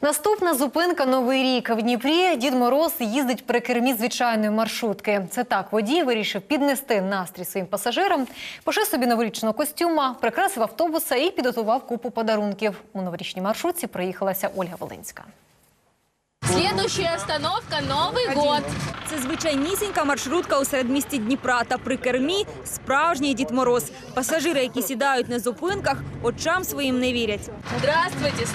Наступна зупинка Новий рік в Дніпрі. Дід Мороз їздить при кермі звичайної маршрутки. Це так, водій вирішив піднести настрій своїм пасажирам, пошив собі новорічного костюма, прикрасив автобуса і підготував купу подарунків. У новорічній маршрутці проїхалася Ольга Волинська. Следующая остановка Новый год. Це звичайнісінька маршрутка у середмісті Дніпра та при кермі справжній Дід Мороз. Пасажири, які сідають на зупинках, очам своїм не вірять. Здравствуйте, с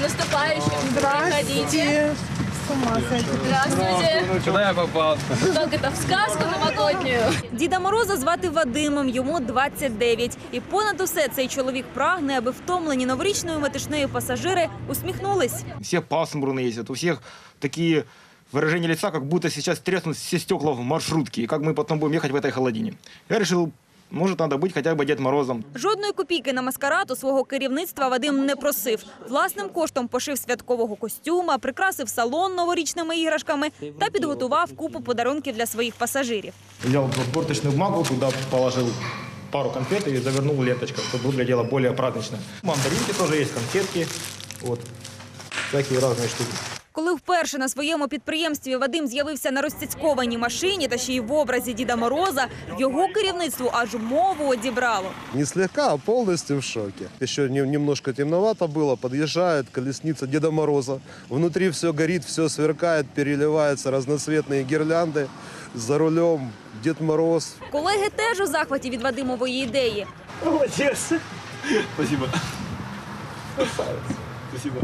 наступающим. Проходите. Здравствуйте. Куда я попал? Как это, в сказку новогоднюю? Діда Мороза звати Вадимом, йому 29. І понад усе цей чоловік прагне, аби втомлені новорічною метушнею пасажири усміхнулись. Все пасмурно ездят, у всех такие выражения лица, как будто сейчас треснут все стекла в маршрутке, и как мы потом будем ехать в этой холодине. Я решил, может, надо быть хотя бы Дед Морозом. Жодної копійки на маскарад у свого керівництва Вадим не просив. Власним коштом пошив святкового костюма, прикрасив салон новорічними іграшками та підготував купу подарунків для своїх пасажирів. Взял оберточную бумагу, туда положил пару конфет и завернул ленточкой, чтобы выглядело более празднично. Мандаринки тоже есть, конфетки, вот, всякие разные штуки. Коли вперше на своєму підприємстві Вадим з'явився на розцяцькованій машині та ще й в образі Діда Мороза, його керівництву аж мову одібрало. Не слегка, а полностью в шоке. Еще не- немножко темновато было, подъезжает колесница Деда Мороза. Внутри все горит, все сверкает, переливаются разноцветные гирлянды. За рулем Дед Мороз. Колеги теж у захваті від Вадимової ідеї. Молодец. Спасибо. Спасибо.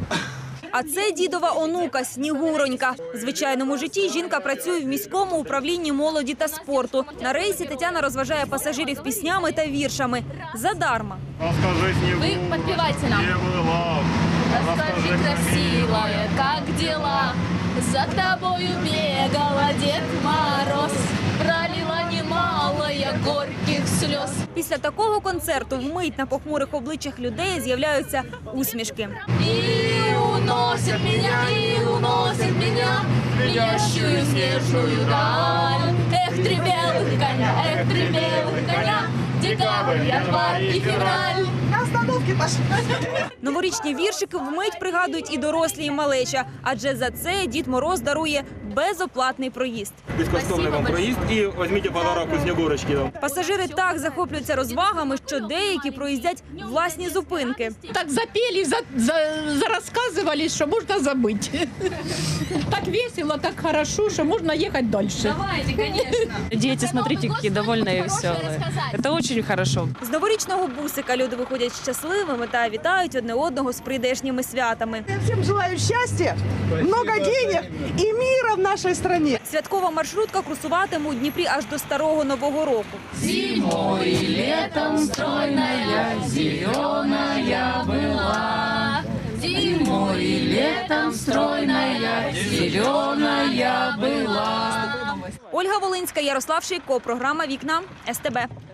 А це дідова онука Снігуронька. В звичайному житті жінка працює в міському управлінні молоді та спорту. На рейсі Тетяна розважає пасажирів піснями та віршами. Задарма. Вы подпевайте нам. Расскажи, красивая, как дела? За тобою бегала Дед Мороз. Пролила немало я горьких слез. Після такого концерту вмить на похмурих обличчях людей з'являються усмішки. И уносит меня, и уносит меня в пьящую снежную даль. Эх, три белых коня, эх, три белых коня, декабрь, январь и февраль. Новорічні віршики вмить пригадують і дорослі, і малеча, адже за це Дід Мороз дарує безоплатний проїзд. Бескоштовный вам проезд и возьмите подарок у Снегурочки. там. Пасажири так захоплюються розвагами, що деякі проїздять власні зупинки. так запели, за, за, зарассказывали, что можно забыть. Так весело, так хорошо, что можно ехать дальше. Давайте, конечно. Дети, смотрите, какие довольные и веселые. Это очень хорошо. З новорічного бусика люди виходять щасливими та вітають одне одного з прийдешніми святами. Я всем желаю счастья, много денег и мира в нашей стране. Святкова маршрутка курсуватиме у Дніпрі аж до старого нового року. Летом стройная, зеленая была. Зимой и летом стройная, зеленая была. Ольга Волинська, Ярослав Шийко, програма Вікна СТБ.